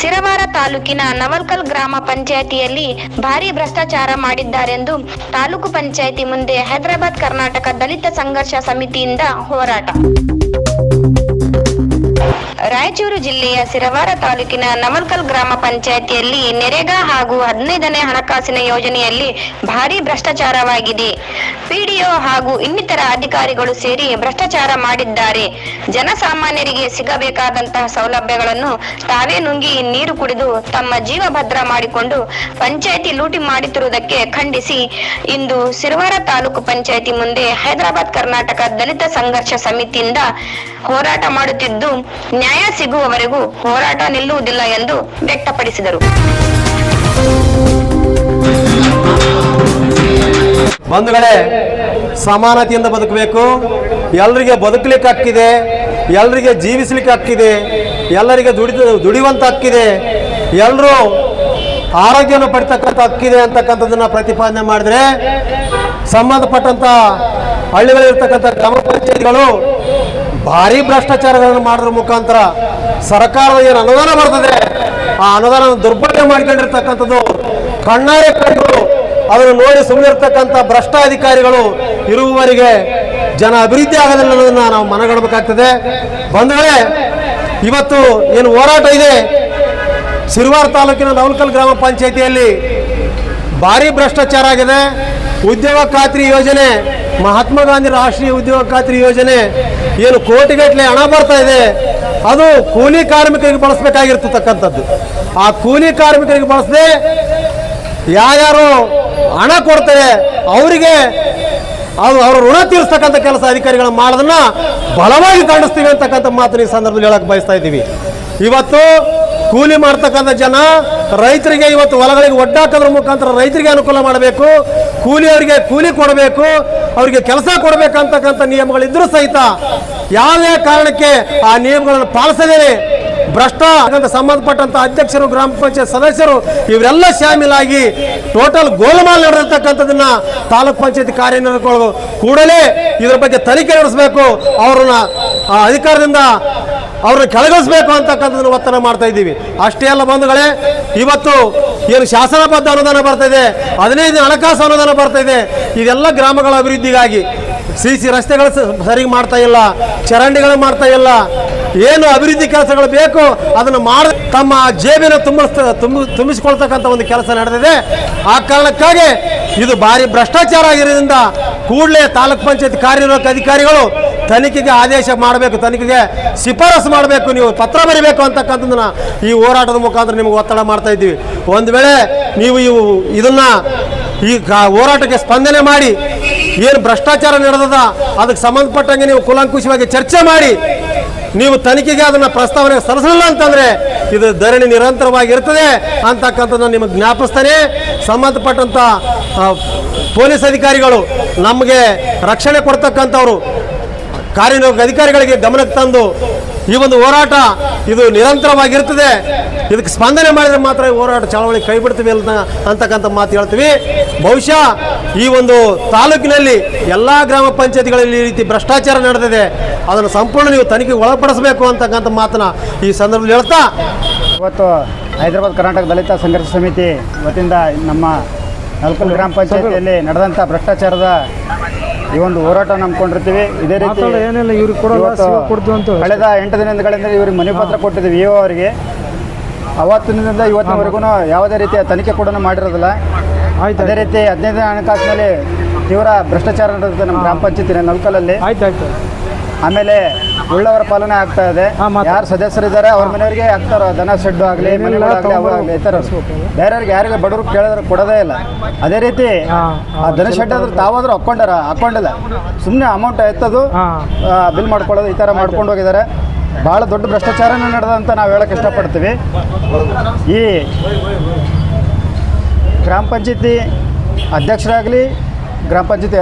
ತಾಲೂಕಿನ ನವಲ್ಕಲ್ ಗ್ರಾಮ ಪಂಚಾಯಿತಿಯಲ್ಲಿ ಭಾರಿ ಭ್ರಷ್ಟಾಚಾರ ಮಾಡಿದ್ದಾರೆಂದು ತಾಲೂಕು ಪಂಚಾಯಿತಿ ಮುಂದೆ ಹೈದರಾಬಾದ್ ಕರ್ನಾಟಕ ದಲಿತ ಸಂಘರ್ಷ ಸಮಿತಿಯಿಂದ ಹೋರಾಟ. ರಾಯಚೂರು ಜಿಲ್ಲೆಯ ಸಿರವಾರ ತಾಲೂಕಿನ ನವಲ್ಕಲ್ ಗ್ರಾಮ ಪಂಚಾಯಿತಿಯಲ್ಲಿ ನೆರೆಗಾ ಹಾಗೂ ಹದಿನೈದನೇ ಹಣಕಾಸಿನ ಯೋಜನೆಯಲ್ಲಿ ಭಾರಿ ಭ್ರಷ್ಟಾಚಾರವಾಗಿದೆ. ಪಿಡಿಒ ಹಾಗೂ ಇನ್ನಿತರ ಅಧಿಕಾರಿಗಳು ಸೇರಿ ಭ್ರಷ್ಟಾಚಾರ ಮಾಡಿದ್ದಾರೆ. ಜನಸಾಮಾನ್ಯರಿಗೆ ಸಿಗಬೇಕಾದಂತಹ ಸೌಲಭ್ಯಗಳನ್ನು ತಾವೇ ನುಂಗಿ ನೀರು ಕುಡಿದು ತಮ್ಮ ಜೀವ ಭದ್ರ ಮಾಡಿಕೊಂಡು ಪಂಚಾಯಿತಿ ಲೂಟಿ ಮಾಡುತ್ತಿರುವುದಕ್ಕೆ ಖಂಡಿಸಿ ಇಂದು ಸಿರವಾರ ತಾಲೂಕು ಪಂಚಾಯಿತಿ ಮುಂದೆ ಹೈದರಾಬಾದ್ ಕರ್ನಾಟಕ ದಲಿತ ಸಂಘರ್ಷ ಸಮಿತಿಯಿಂದ ಹೋರಾಟ ಮಾಡುತ್ತಿದ್ದು ನ್ಯಾಯ ಸಿಗುವವರೆಗೂ ಹೋರಾಟ ನಿಲ್ಲುವುದಿಲ್ಲ ಎಂದು ವ್ಯಕ್ತಪಡಿಸಿದರು. ಬಂಧುಗಳೇ, ಸಮಾನತೆಯಿಂದ ಬದುಕಬೇಕು. ಎಲ್ರಿಗೆ ಬದುಕಲಿಕ್ಕೆ ಹಕ್ಕಿದೆ ಎಲ್ರಿಗೆ ಜೀವಿಸಲಿಕ್ಕೆ ಹಕ್ಕಿದೆ ಎಲ್ಲರಿಗೆ ದುಡಿ ದುಡಿಯುವಂಥ ಹಕ್ಕಿದೆ ಎಲ್ಲರೂ ಆರೋಗ್ಯವನ್ನು ಪಡಿತಕ್ಕಂಥ ಹಕ್ಕಿದೆ ಅಂತಕ್ಕಂಥದ್ದನ್ನು ಪ್ರತಿಪಾದನೆ ಮಾಡಿದ್ರೆ ಸಂಬಂಧಪಟ್ಟಂಥ ಹಳ್ಳಿಗಳಿರ್ತಕ್ಕಂಥ ಗ್ರಾಮ ಪಂಚಾಯತ್ಗಳು ಭಾರಿ ಭ್ರಷ್ಟಾಚಾರಗಳನ್ನು ಮಾಡಿದ್ರ ಮುಖಾಂತರ ಸರ್ಕಾರದ ಏನು ಅನುದಾನ ಬರ್ತದೆ? ಆ ಅನುದಾನ ದುರ್ಬಳಕೆ ಮಾಡ್ಕೊಂಡಿರ್ತಕ್ಕಂಥದ್ದು ಕಣ್ಣಾರೆ ಕಂಡು ಅದನ್ನು ನೋಡಿ ಸುಮ್ಮನಿರ್ತಕ್ಕಂಥ ಭ್ರಷ್ಟ ಅಧಿಕಾರಿಗಳು ಇರುವವರಿಗೆ ಜನ ಅಭಿವೃದ್ಧಿ ಆಗೋದಿಲ್ಲ ಅನ್ನೋದನ್ನ ನಾವು ಮನಗಡಬೇಕಾಗ್ತದೆ. ಬಂಧುಗಳೇ, ಇವತ್ತು ಏನು ಹೋರಾಟ ಇದೆ. ಸಿರುವಾರ ತಾಲೂಕಿನ ನವಲ್ಕಲ್ ಗ್ರಾಮ ಪಂಚಾಯಿತಿಯಲ್ಲಿ ಭಾರಿ ಭ್ರಷ್ಟಾಚಾರ ಆಗಿದೆ. ಉದ್ಯೋಗ ಖಾತ್ರಿ ಯೋಜನೆ ಮಹಾತ್ಮ ಗಾಂಧಿ ರಾಷ್ಟ್ರೀಯ ಉದ್ಯೋಗ ಖಾತ್ರಿ ಯೋಜನೆ ಏನು ಕೋಟಿಗಟ್ಟಲೆ ಹಣ ಬರ್ತಾ ಇದೆ. ಅದು ಕೂಲಿ ಕಾರ್ಮಿಕರಿಗೆ ಬಳಸಬೇಕಾಗಿರ್ತಕ್ಕಂಥದ್ದು. ಆ ಕೂಲಿ ಕಾರ್ಮಿಕರಿಗೆ ಬಳಸದೆ ಯಾರ್ಯಾರು ಹಣ ಕೊಡ್ತಾರೆ, ಅವರಿಗೆ ಅದು ಅವರು ಋಣ ತೀರಿಸ್ತಕ್ಕಂಥ ಕೆಲಸ ಅಧಿಕಾರಿಗಳು ಮಾಡೋದನ್ನ ಬಲವಾಗಿ ಖಂಡಿಸ್ತೀವಿ ಅಂತಕ್ಕಂಥ ಮಾತನ್ನು ಈ ಸಂದರ್ಭದಲ್ಲಿ ಹೇಳಕ್ ಬಯಸ್ತಾ ಇದ್ದೀವಿ. ಇವತ್ತು ಕೂಲಿ ಮಾಡ್ತಕ್ಕಂಥ ಜನ ರೈತರಿಗೆ ಇವತ್ತು ಹೊಲಗಳಿಗೆ ಒಡ್ಡಾಕೋದ್ರ ಮುಖಾಂತರ ರೈತರಿಗೆ ಅನುಕೂಲ ಮಾಡಬೇಕು, ಕೂಲಿಯವರಿಗೆ ಕೂಲಿ ಕೊಡಬೇಕು, ಅವರಿಗೆ ಕೆಲಸ ಕೊಡಬೇಕಂತಕ್ಕಂಥ ನಿಯಮಗಳಿದ್ರೂ ಸಹಿತ ಯಾವುದೇ ಕಾರಣಕ್ಕೆ ಆ ನಿಯಮಗಳನ್ನು ಪಾಲಿಸದೇನೆ. ಭ್ರಷ್ಟ ಸಂಬಂಧಪಟ್ಟಂತ ಅಧ್ಯಕ್ಷರು, ಗ್ರಾಮ ಪಂಚಾಯತ್ ಸದಸ್ಯರು ಇವರೆಲ್ಲ ಶಾಮೀಲಾಗಿ ಟೋಟಲ್ ಗೋಲ್ಮಾಲ್ ನಡೆದಿರ್ತಕ್ಕಂಥದನ್ನ ತಾಲೂಕ್ ಪಂಚಾಯತ್ ಕಾರ್ಯನಿರ್ವಹಣೆಗಳು ಕೂಡಲೇ ಇದರ ಬಗ್ಗೆ ತನಿಖೆ ನಡೆಸಬೇಕು. ಅವರನ್ನ ಅಧಿಕಾರದಿಂದ ಅವ್ರನ್ನ ಕೆಳಗಿಸ್ಬೇಕು ಅಂತಕ್ಕಂಥದ್ದನ್ನು ಒತ್ತಡ ಮಾಡ್ತಾ ಇದ್ದೀವಿ. ಅಷ್ಟೇ ಅಲ್ಲ ಬಂಧುಗಳೇ, ಇವತ್ತು ಏನು ಶಾಸನಬದ್ಧ ಅನುದಾನ ಬರ್ತಾ ಇದೆ, ಹದಿನೈದು ಹಣಕಾಸು ಅನುದಾನ ಬರ್ತಾ ಇದೆ. ಇದೆಲ್ಲ ಗ್ರಾಮಗಳ ಅಭಿವೃದ್ಧಿಗಾಗಿ. ಸಿ ಸಿ ರಸ್ತೆಗಳು ಸ- ಸರಿಗೆ ಮಾಡ್ತಾ ಇಲ್ಲ, ಚರಂಡಿಗಳು ಮಾಡ್ತಾ ಇಲ್ಲ. ಏನು ಅಭಿವೃದ್ಧಿ ಕೆಲಸಗಳು ಬೇಕು, ಅದನ್ನು ಮಾಡ, ತಮ್ಮ ಜೇಬಿನ ತುಂಬ ತುಂಬ, ತುಂಬಿಸಿಕೊಳ್ತಕ್ಕಂಥ ಒಂದು ಕೆಲಸ ನಡೆದಿದೆ. ಆ ಕಾರಣಕ್ಕಾಗಿ ಇದು ಭಾರಿ ಭ್ರಷ್ಟಾಚಾರ ಆಗಿರೋದ್ರಿಂದ ಕೂಡಲೇ ತಾಲೂಕ್ ಪಂಚಾಯತ್ ಕಾರ್ಯನಿರ್ವಾಹಕ ಅಧಿಕಾರಿಗಳು ತನಿಖೆಗೆ ಆದೇಶ ಮಾಡಬೇಕು, ತನಿಖೆಗೆ ಶಿಫಾರಸು ಮಾಡಬೇಕು, ನೀವು ಪತ್ರ ಬರೀಬೇಕು ಅಂತಕ್ಕಂಥದ್ದನ್ನ ಈ ಹೋರಾಟದ ಮುಖಾಂತರ ನಿಮಗೆ ಒತ್ತಡ ಮಾಡ್ತಾ ಇದ್ದೀವಿ. ಒಂದು ವೇಳೆ ನೀವು ಇವು ಇದನ್ನು ಈ ಹೋರಾಟಕ್ಕೆ ಸ್ಪಂದನೆ ಮಾಡಿ, ಏನು ಭ್ರಷ್ಟಾಚಾರ ನಡೆದದ, ಅದಕ್ಕೆ ಸಂಬಂಧಪಟ್ಟಂಗೆ ನೀವು ಕುಲಂಕುಷವಾಗಿ ಚರ್ಚೆ ಮಾಡಿ, ನೀವು ತನಿಖೆಗೆ ಅದನ್ನು ಪ್ರಸ್ತಾವನೆ ಸಲ್ಲಿಸಲಿಲ್ಲ ಅಂತಂದರೆ ಇದು ಧರಣಿ ನಿರಂತರವಾಗಿ ಇರ್ತದೆ ನಾನು ನಿಮಗೆ ಜ್ಞಾಪಿಸ್ತಾನೆ. ಸಂಬಂಧಪಟ್ಟಂಥ ಪೊಲೀಸ್ ಅಧಿಕಾರಿಗಳು ನಮಗೆ ರಕ್ಷಣೆ ಕೊಡ್ತಕ್ಕಂಥವ್ರು ಕಾರ್ಯನಿರ್ವಾಹಕ ಅಧಿಕಾರಿಗಳಿಗೆ ಗಮನಕ್ಕೆ ತಂದು ಈ ಒಂದು ಹೋರಾಟ ಇದು ನಿರಂತರವಾಗಿರ್ತದೆ ಇದಕ್ಕೆ ಸ್ಪಂದನೆ ಮಾಡಿದರೆ ಮಾತ್ರ ಈ ಹೋರಾಟ ಚಳವಳಿ ಕೈ ಬಿಡ್ತೀವಿ ಅಂತ ಅಂತಕ್ಕಂಥ ಮಾತು ಹೇಳ್ತೀವಿ. ಬಹುಶಃ ಈ ಒಂದು ತಾಲೂಕಿನಲ್ಲಿ ಎಲ್ಲ ಗ್ರಾಮ ಪಂಚಾಯತಿಗಳಲ್ಲಿ ಈ ರೀತಿ ಭ್ರಷ್ಟಾಚಾರ ನಡೆದಿದೆ. ಅದನ್ನು ಸಂಪೂರ್ಣ ನೀವು ತನಿಖೆಗೆ ಒಳಪಡಿಸಬೇಕು ಅಂತಕ್ಕಂಥ ಮಾತನ್ನ ಈ ಸಂದರ್ಭದಲ್ಲಿ ಹೇಳ್ತಾ. ಇವತ್ತು ಹೈದರಾಬಾದ್ ಕರ್ನಾಟಕ ದಲಿತ ಸಂಘರ್ಷ ಸಮಿತಿ ವತಿಯಿಂದ ನಮ್ಮ ನಲ್ಕಲ್ ಗ್ರಾಮ ಪಂಚಾಯತಿಯಲ್ಲಿ ನಡೆದಂಥ ಭ್ರಷ್ಟಾಚಾರದ ಈ ಒಂದು ಹೋರಾಟ ನಂಬ್ಕೊಂಡಿರ್ತೀವಿ. ಇದೇ ರೀತಿ ಏನಿಲ್ಲ, ಇವ್ರಿಗೆ ಕೊಡ್ತೀವಿ ಅಂತ. ಕಳೆದ ಎಂಟು ದಿನಗಳಿಂದ ಇವ್ರಿಗೆ ಮನೆ ಪತ್ರ ಕೊಟ್ಟಿದ್ದೀವಿ ಇಒ ಅವರಿಗೆ. ಅವತ್ತಿನಿಂದ ಇವತ್ತಿನವರೆಗೂ ಯಾವುದೇ ರೀತಿಯ ತನಿಖೆ ಕೂಡ ಮಾಡಿರೋದಿಲ್ಲ. ಆಯ್ತು ಅದೇ ರೀತಿ ಹದಿನೈದನೇ ಹಣಕಾಸಿನಲ್ಲಿ ತೀವ್ರ ಭ್ರಷ್ಟಾಚಾರ ನಡೆದಿದೆ ನಮ್ಮ ಗ್ರಾಮ ಪಂಚಾಯತಿನ ನಲ್ಕಲಲ್ಲಿ ಆಯ್ತು ಆಯ್ತು. ಆಮೇಲೆ ಉಳ್ಳವರ ಪಾಲನೆ ಆಗ್ತಾ ಇದೆ. ಯಾರು ಸದಸ್ಯರಿದ್ದಾರೆ ಅವ್ರ ಮನೆಯವರಿಗೆ ಆಗ್ತಾರ ದನ ಶೆಡ್ ಆಗಲಿ ಮನೆಗಳಾಗಲಿ ಈ ಥರ ಬೇರೆಯವ್ರಿಗೆ ಯಾರಿಗೆ ಬಡವರು ಕೇಳಿದ್ರೆ ಕೊಡೋದೇ ಇಲ್ಲ. ಅದೇ ರೀತಿ ಆ ದನ ಶೆಡ್ ಆದ್ರೆ ತಾವಾದ್ರೂ ಹಾಕೊಂಡಾರ ಹಾಕೊಂಡಿಲ್ಲ ಸುಮ್ಮನೆ ಅಮೌಂಟ್ ಎತ್ತದು. ಬಿಲ್ ಮಾಡ್ಕೊಳ್ಳೋದು ಈ ಥರ ಮಾಡ್ಕೊಂಡು ಹೋಗಿದ್ದಾರೆ. ಭಾಳ ದೊಡ್ಡ ಭ್ರಷ್ಟಾಚಾರನೇ ನಡೆದಂತ ನಾವು ಹೇಳಕ್ಕೆ ಇಷ್ಟಪಡ್ತೀವಿ. ಈ ಗ್ರಾಮ ಪಂಚಾಯತಿ ಅಧ್ಯಕ್ಷರಾಗಲಿ ಗ್ರಾಮ ಪಂಚಾಯತಿ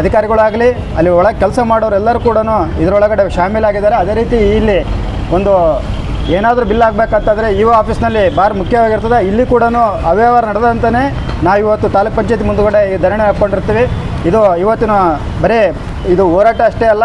ಅಧಿಕಾರಿಗಳಾಗಲಿ, ಅಲ್ಲಿ ಒಳಗೆ ಕೆಲಸ ಮಾಡೋರೆಲ್ಲರೂ ಕೂಡ ಇದರೊಳಗಡೆ ಶಾಮೀಲಾಗಿದ್ದಾರೆ. ಅದೇ ರೀತಿ ಇಲ್ಲಿ ಒಂದು ಏನಾದರೂ ಬಿಲ್ ಆಗಬೇಕಂತಂದರೆ ಇ ಆಫೀಸ್ನಲ್ಲಿ ಭಾರಿ ಮುಖ್ಯವಾಗಿರ್ತದೆ. ಇಲ್ಲಿ ಕೂಡ ಅವ್ಯವಹಾರ ನಡೆದಂತಲೇ ನಾವು ಇವತ್ತು ತಾಲೂಕ್ ಪಂಚಾಯತಿ ಮುಂದುಗಡೆ ಈ ಧರಣಿ ಹಾಕ್ಕೊಂಡಿರ್ತೀವಿ. ಇದು ಇವತ್ತಿನ ಬರೀ ಇದು ಹೋರಾಟ ಅಷ್ಟೇ ಅಲ್ಲ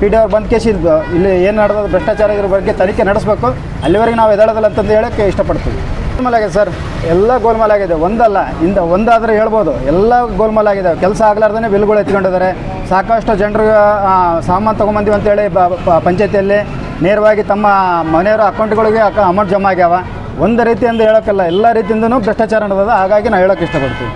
ಪಿ ಡಿ ಅವ್ರು ಬಂದ ಕೇಸಿ ಇದು, ಇಲ್ಲಿ ಏನು ನಡೆದ ಭ್ರಷ್ಟಾಚಾರ ಇದ್ರ ಬಗ್ಗೆ ತನಿಖೆ ನಡೆಸಬೇಕು. ಅಲ್ಲಿವರೆಗೆ ನಾವು ಎದಳದಲ್ಲ ಅಂತಂದು ಹೇಳೋಕ್ಕೆ ಇಷ್ಟಪಡ್ತೀವಿ. ಆಮೇಲೆ ಸರ್ ಎಲ್ಲ ಗೋಲ್ಮಾಲ್ ಆಗಿದೆ. ಒಂದಲ್ಲ, ಇಂದ ಒಂದಾದರೆ ಹೇಳ್ಬೋದು. ಎಲ್ಲ ಗೋಲ್ಮಾಲ್ ಆಗಿದೆ. ಕೆಲಸ ಆಗ್ಲಾರ್ದೇ ಬಿಲ್ಗಳು ಎತ್ಕೊಂಡಿದ್ದಾರೆ ಸಾಕಷ್ಟು ಜನರು ಸಾಮಾನು ತೊಗೊಂಬಂದಿವಿ ಅಂತೇಳಿ ಪಂಚಾಯತಿಯಲ್ಲಿ ನೇರವಾಗಿ ತಮ್ಮ ಮನೆಯವರ ಅಕೌಂಟ್ಗಳಿಗೆ ಅಕ, ಅಮೌಂಟ್ ಜಮಾ ಆಗ್ಯಾವ. ಒಂದು ರೀತಿಯಿಂದ ಹೇಳೋಕ್ಕಲ್ಲ ಎಲ್ಲ ರೀತಿಯಿಂದನೂ ಭ್ರಷ್ಟಾಚಾರ ನಡೆದ ಹಾಗಾಗಿ ನಾವು ಹೇಳೋಕ್ಕೆ ಇಷ್ಟಪಡ್ತೀವಿ.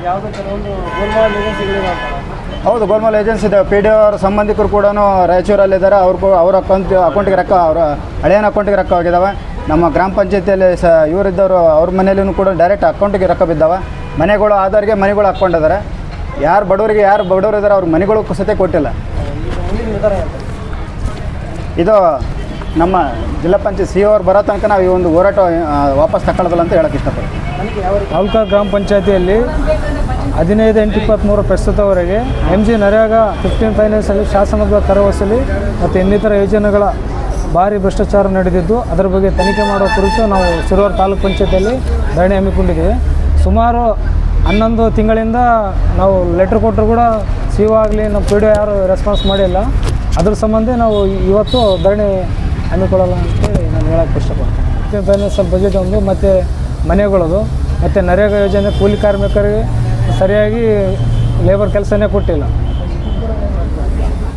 ಹೌದು, ಗೋಲ್ಮಾಲ್ ಏಜೆನ್ಸಿ ಇದೆ. ಪಿ ಡಿ ಅವ್ರ ಸಂಬಂಧಿಕರು ಕೂಡ ರಾಯಚೂರಲ್ಲಿದ್ದಾರೆ. ಅವ್ರಿಗೂ ಅವ್ರ ಅಕೌಂಟ್ ಅಕೌಂಟಿಗೆ ರೊಕ್ಕ ಅವರ ಹಳೆಯನ ಅಕೌಂಟಿಗೆ ರೊಕ್ಕ ಹೋಗಿದ್ದಾವೆ ನಮ್ಮ ಗ್ರಾಮ ಪಂಚಾಯತಿಯಲ್ಲಿ ಸ ಇವರಿದ್ದವರು ಅವ್ರ ಮನೆಯಲ್ಲೂ ಕೂಡ ಡೈರೆಕ್ಟ್ ಅಕೌಂಟಿಗೆ ರೊಕ್ಕ ಬಿದ್ದಾವೆ. ಮನೆಗಳು, ಆಧಾರಿಗೆ ಮನೆಗಳು ಹಾಕ್ಕೊಂಡಿದ್ದಾರೆ. ಯಾರು ಬಡವರಿಗೆ ಯಾರು ಬಡವರು ಇದ್ದಾರೆ ಅವ್ರ ಮನೆಗಳು ಸತೆ ಕೊಟ್ಟಿಲ್ಲ. ಇದು ನಮ್ಮ ಜಿಲ್ಲಾ ಪಂಚಾಯತ್ ಸಿ ಅವರು ಬರೋ ತನಕ ನಾವು ಈ ಒಂದು ಹೋರಾಟ ವಾಪಸ್ ತಗೊಳ್ಳೋದಿಲ್ಲ ಅಂತ ಹೇಳಕ್ಕೆ ಇಷ್ಟಪಡ್ತೀನಿ. ತಾಲೂಕಾ ಗ್ರಾಮ ಪಂಚಾಯತಿಯಲ್ಲಿ ಹದಿನೈದು ಎಂಟು ಇಪ್ಪತ್ತ್ಮೂರು ಪ್ರಸ್ತುತವರೆಗೆ ಎಂ ಜಿ ನರೇಗ ಫಿಫ್ಟೀನ್ ಫೈನಾನ್ಸಲ್ಲಿ ಶಾಸನದ ಕರವಸಲಿ ಮತ್ತು ಇನ್ನಿತರ ಯೋಜನೆಗಳ ಭಾರಿ ಭ್ರಷ್ಟಾಚಾರ ನಡೆದಿದ್ದು ಅದರ ಬಗ್ಗೆ ತನಿಖೆ ಮಾಡುವ ಕುರಿತು ನಾವು ಶಿರೂರು ತಾಲೂಕು ಪಂಚಾಯತಿಯಲ್ಲಿ ಧರಣಿ ಹಮ್ಮಿಕೊಂಡಿದ್ದೇವೆ. ಸುಮಾರು ಹನ್ನೊಂದು ತಿಂಗಳಿಂದ ನಾವು ಲೆಟ್ರ್ ಕೊಟ್ಟರು ಕೂಡ ಸಿ ಆಗಲಿ ನಮ್ಮ ಪಿ ಡಿ ಯಾರು ರೆಸ್ಪಾನ್ಸ್ ಮಾಡಿಲ್ಲ. ಅದ್ರ ಸಂಬಂಧ ನಾವು ಇವತ್ತು ಧರಣಿ ಹಮ್ಮಿಕೊಳ್ಳಲ್ಲ ಅಂತೇಳಿ ನಾನು ಹೇಳೋಕ್ಕೆ ಇಷ್ಟಪಡ್ತೀನಿ. ಫೈನಾನ್ಸ್ ಸ್ವಲ್ಪ ಬಜೆಟ್ ಒಂದು, ಮತ್ತು ಮನೆಗಳದು, ಮತ್ತು ನರೇಗಾ ಯೋಜನೆ ಕೂಲಿ ಕಾರ್ಮಿಕರಿಗೆ ಸರಿಯಾಗಿ ಲೇಬರ್ ಕೆಲಸನೇ ಕೊಟ್ಟಿಲ್ಲ.